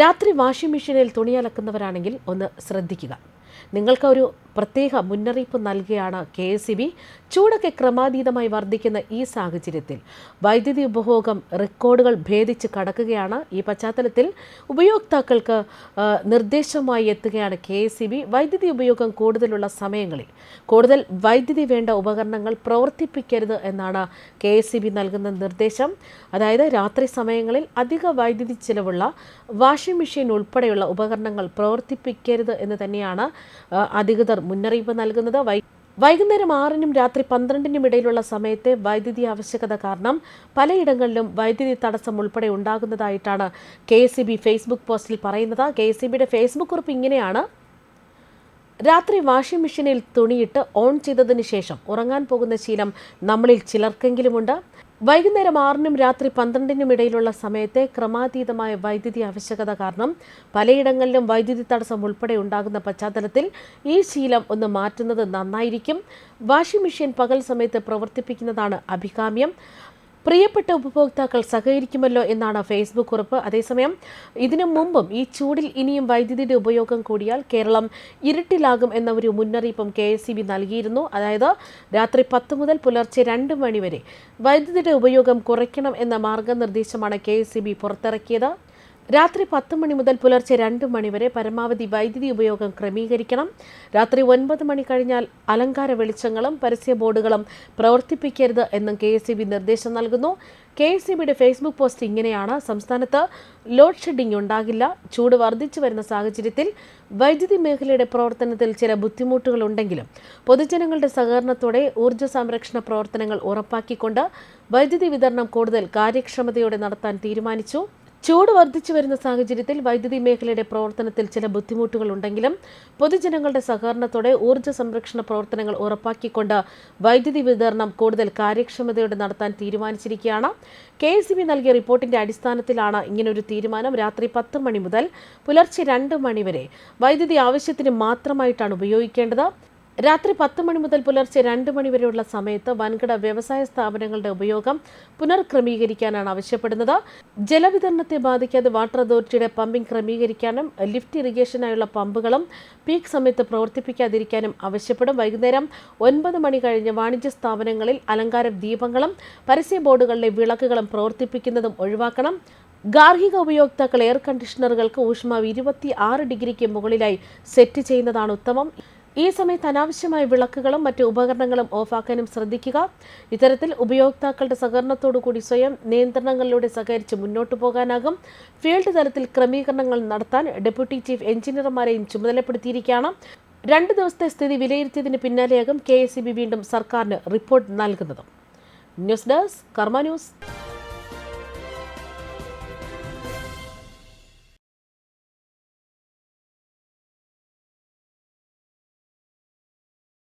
രാത്രി വാഷിംഗ് മെഷീനിൽ തുണി അലക്കുന്നവരാണെങ്കിൽ ഒന്ന് ശ്രദ്ധിക്കുക. നിങ്ങൾക്ക് ഒരു പ്രത്യേക മുന്നറിയിപ്പ് നൽകിയാണ് കെ എസ് ബി. ചൂടൊക്കെ ക്രമാതീതമായി വർദ്ധിക്കുന്ന ഈ സാഹചര്യത്തിൽ വൈദ്യുതി ഉപഭോഗം റെക്കോർഡുകൾ ഭേദിച്ച് കടക്കുകയാണ്. ഈ പശ്ചാത്തലത്തിൽ ഉപയോക്താക്കൾക്ക് നിർദ്ദേശവുമായി എത്തുകയാണ് കെ എസ് ബി. വൈദ്യുതി ഉപയോഗം കൂടുതലുള്ള സമയങ്ങളിൽ കൂടുതൽ വൈദ്യുതി വേണ്ട ഉപകരണങ്ങൾ പ്രവർത്തിപ്പിക്കരുത് എന്നാണ് കെ എസ് ബി നൽകുന്ന നിർദ്ദേശം. അതായത് രാത്രി സമയങ്ങളിൽ അധിക വൈദ്യുതി ചിലവുള്ള വാഷിംഗ് മെഷീൻ ഉൾപ്പെടെയുള്ള ഉപകരണങ്ങൾ പ്രവർത്തിപ്പിക്കരുത് എന്ന് തന്നെയാണ് അധികൃതർ മുന്നറിയിപ്പ് നൽകുന്നത് വൈ വൈകുന്നേരം ആറിനും രാത്രി പന്ത്രണ്ടിനും ഇടയിലുള്ള സമയത്തെ വൈദ്യുതി ആവശ്യകത കാരണം പലയിടങ്ങളിലും വൈദ്യുതി തടസ്സം ഉൾപ്പെടെ ഉണ്ടാകുന്നതായിട്ടാണ് കെ എസ് ഫേസ്ബുക്ക് പോസ്റ്റിൽ പറയുന്നത്. കെ എസ് ഫേസ്ബുക്ക് കുറിപ്പ് ഇങ്ങനെയാണ്. രാത്രി വാഷിംഗ് മെഷീനിൽ തുണിയിട്ട് ഓൺ ചെയ്തതിന് ശേഷം ഉറങ്ങാൻ പോകുന്ന ശീലം നമ്മളിൽ ചിലർക്കെങ്കിലുമുണ്ട്. വൈകുന്നേരം ആറിനും രാത്രി പന്ത്രണ്ടിനും ഇടയിലുള്ള സമയത്തെ ക്രമാതീതമായ വൈദ്യുതി ആവശ്യകത കാരണം പലയിടങ്ങളിലും വൈദ്യുതി തടസ്സം ഉൾപ്പെടെ ഉണ്ടാകുന്ന പശ്ചാത്തലത്തിൽ ഈ ശീലം ഒന്ന് മാറ്റുന്നത് നന്നായിരിക്കും. വാഷിംഗ് മെഷീൻ പകൽ സമയത്ത് പ്രവർത്തിപ്പിക്കുന്നതാണ് അഭികാമ്യം. പ്രിയപ്പെട്ട ഉപഭോക്താക്കൾ സഹകരിക്കുമല്ലോ എന്നാണ് ഫേസ്ബുക്ക് കുറിപ്പ് അതേസമയം ഇതിനു മുമ്പും ഈ ചൂടിൽ ഇനിയും വൈദ്യുതിയുടെ ഉപയോഗം കൂടിയാൽ കേരളം ഇരുട്ടിലാകും എന്ന ഒരു മുന്നറിയിപ്പും കെ എസ് നൽകിയിരുന്നു. അതായത് രാത്രി പത്ത് മുതൽ പുലർച്ചെ രണ്ട് മണിവരെ വൈദ്യുതിയുടെ ഉപയോഗം കുറയ്ക്കണം എന്ന മാർഗനിർദ്ദേശമാണ് കെ എസ് പുറത്തിറക്കിയത്. രാത്രി പത്ത് മണി മുതൽ പുലർച്ചെ രണ്ട് മണി വരെ പരമാവധി വൈദ്യുതി ഉപയോഗം ക്രമീകരിക്കണം. രാത്രി ഒൻപത് മണി കഴിഞ്ഞാൽ അലങ്കാര വെളിച്ചങ്ങളും പരസ്യ ബോർഡുകളും പ്രവർത്തിപ്പിക്കരുത് എന്നും കെ എസ് നിർദ്ദേശം നൽകുന്നു. കെ എസ് ബിയുടെ ഫേസ്ബുക്ക് പോസ്റ്റ് ഇങ്ങനെയാണ്. സംസ്ഥാനത്ത് ലോഡ് ഷെഡിംഗ് ഉണ്ടാകില്ല. ചൂട് വർദ്ധിച്ചു വരുന്ന സാഹചര്യത്തിൽ വൈദ്യുതി മേഖലയുടെ പ്രവർത്തനത്തിൽ ചില ബുദ്ധിമുട്ടുകളുണ്ടെങ്കിലും പൊതുജനങ്ങളുടെ സഹകരണത്തോടെ ഊർജ സംരക്ഷണ പ്രവർത്തനങ്ങൾ ഉറപ്പാക്കിക്കൊണ്ട് വൈദ്യുതി വിതരണം കൂടുതൽ കാര്യക്ഷമതയോടെ നടത്താൻ തീരുമാനിച്ചു. ചൂട് വർദ്ധിച്ചു വരുന്ന സാഹചര്യത്തിൽ വൈദ്യുതി മേഖലയുടെ പ്രവർത്തനത്തിൽ ചില ബുദ്ധിമുട്ടുകൾ ഉണ്ടെങ്കിലും പൊതുജനങ്ങളുടെ സഹകരണത്തോടെ ഊർജ സംരക്ഷണ പ്രവർത്തനങ്ങൾ ഉറപ്പാക്കിക്കൊണ്ട് വൈദ്യുതി വിതരണം കൂടുതൽ കാര്യക്ഷമതയോടെ നടത്താൻ തീരുമാനിച്ചിരിക്കുകയാണ്. കെ എസ് ബി നൽകിയ റിപ്പോർട്ടിന്റെ അടിസ്ഥാനത്തിലാണ് ഇങ്ങനൊരു തീരുമാനം രാത്രി പത്ത് മണി മുതൽ പുലർച്ചെ രണ്ട് മണി വരെ വൈദ്യുതി ആവശ്യത്തിന് മാത്രമായിട്ടാണ് ഉപയോഗിക്കേണ്ടത്. രാത്രി പത്ത് മണി മുതൽ പുലർച്ചെ രണ്ട് മണി വരെയുള്ള സമയത്ത് വൻകിട വ്യവസായ സ്ഥാപനങ്ങളുടെ ഉപയോഗം പുനർക്രമീകരിക്കാനാണ് ആവശ്യപ്പെടുന്നത്. ജലവിതരണത്തെ ബാധിക്കാതെ വാട്ടർ അതോറിറ്റിയുടെ പമ്പിംഗ് ക്രമീകരിക്കാനും ലിഫ്റ്റ് ഇറിഗേഷനായുള്ള പമ്പുകളും പീക്ക് സമയത്ത് പ്രവർത്തിപ്പിക്കാതിരിക്കാനും ആവശ്യപ്പെടും. വൈകുന്നേരം ഒൻപത് മണി കഴിഞ്ഞ് വാണിജ്യ സ്ഥാപനങ്ങളിൽ അലങ്കാര ദീപങ്ങളും പരസ്യ ബോർഡുകളിലെ വിളക്കുകളും പ്രവർത്തിപ്പിക്കുന്നതും ഒഴിവാക്കണം. ഗാർഹിക ഉപയോക്താക്കൾ എയർ കണ്ടീഷണറുകൾക്ക് ഊഷ്മാവ് ഇരുപത്തി ആറ് ഡിഗ്രിക്ക് മുകളിലായി സെറ്റ് ചെയ്യുന്നതാണ് ഉത്തമം. ഈ സമയത്ത് അനാവശ്യമായ വിളക്കുകളും മറ്റ് ഉപകരണങ്ങളും ഓഫാക്കാനും ശ്രദ്ധിക്കുക. ഇത്തരത്തിൽ ഉപയോക്താക്കളുടെ സഹകരണത്തോടു കൂടി സ്വയം നിയന്ത്രണങ്ങളിലൂടെ സഹകരിച്ച് മുന്നോട്ടു പോകാനാകും. ഫീൽഡ് തലത്തിൽ ക്രമീകരണങ്ങൾ നടത്താൻ ഡെപ്യൂട്ടി ചീഫ് എഞ്ചിനീയർമാരെയും ചുമതലപ്പെടുത്തിയിരിക്കുകയാണ്. രണ്ട് ദിവസത്തെ സ്ഥിതി വിലയിരുത്തിയതിന് പിന്നാലെയാകും കെ വീണ്ടും സർക്കാരിന് റിപ്പോർട്ട് നൽകുന്നത്. News desk Karma news.